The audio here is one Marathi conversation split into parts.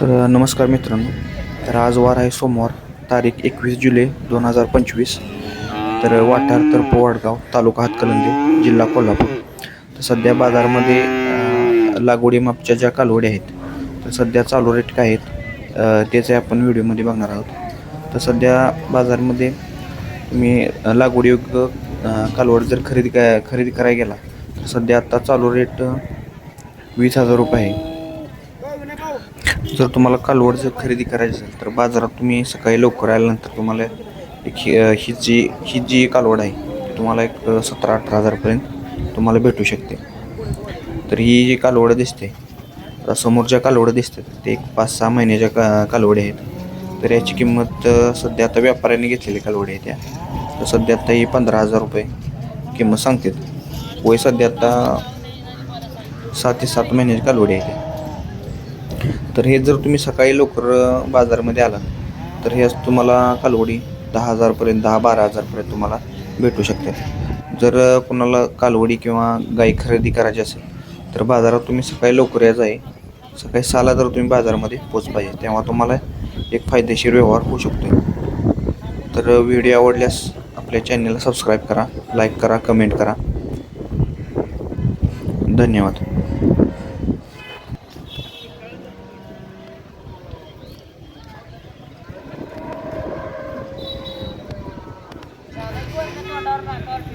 तर नमस्कार मित्रांनो. तर आज वार आहे सोमवार तारीख एकवीस जुलै दोन हजार पंचवीस. तर वाठार तर्फ वडगाव तालुका हातकलंदे जिल्हा कोल्हापूर. तर सध्या बाजारामध्ये लागवडीमापच्या लागवडी मापच्या ज्या कालवडी आहेत तर सध्या चालू रेट काय आहेत त्याचे आपण व्हिडिओमध्ये बघणार आहोत. तर सध्या बाजारामध्ये तुम्ही लागवडीयोग्य कालवड जर खरेदी काय खरेदी करायला गेला तर सध्या आत्ता चालू रेट वीस हजार रुपये आहे. जर तुम्हाला कालवड जर खरेदी करायची असेल तर बाजारात तुम्ही सकाळी लवकर आल्यानंतर तुम्हाला एक ही ही जी ही जी कालवड आहे ती तुम्हाला एक सतरा अठरा हजारपर्यंत तुम्हाला भेटू शकते. तर ही जी कालवडं दिसते समोरच्या समोर ज्या कालवडं दिसतात ते एक पाच सहा महिन्याच्या का कालवडी आहेत. तर याची किंमत सध्या आता व्यापाऱ्याने घेतलेली कालवडी आहे त्या तर सध्या आता ही पंधरा हजार रुपये किंमत सांगतात. वय सध्या आता सात ते सात महिन्याची कालवडी आहे तर हे जर तुम्ही सकाळी लवकर बाजारमध्ये आलात आला तर हे तुम्हाला कालवडी दहा हजारपर्यंत दहा बारा हजारपर्यंत तुम्हाला भेटू शकते जर कोणाला कालवडी किंवा गाई खरेदी करायची असेल तर बाजारात तुम्ही सकाळी लवकर या आहे सकाळी सहाला जर तुम्ही बाजारामध्ये पोच पाहिजे तेव्हा तुम्हाला एक फायदेशीर व्यवहार होऊ शकतो तर व्हिडिओ आवडल्यास आपल्या चॅनलला सबस्क्राईब करा लाईक करा कमेंट करा. धन्यवाद.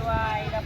hoài đắp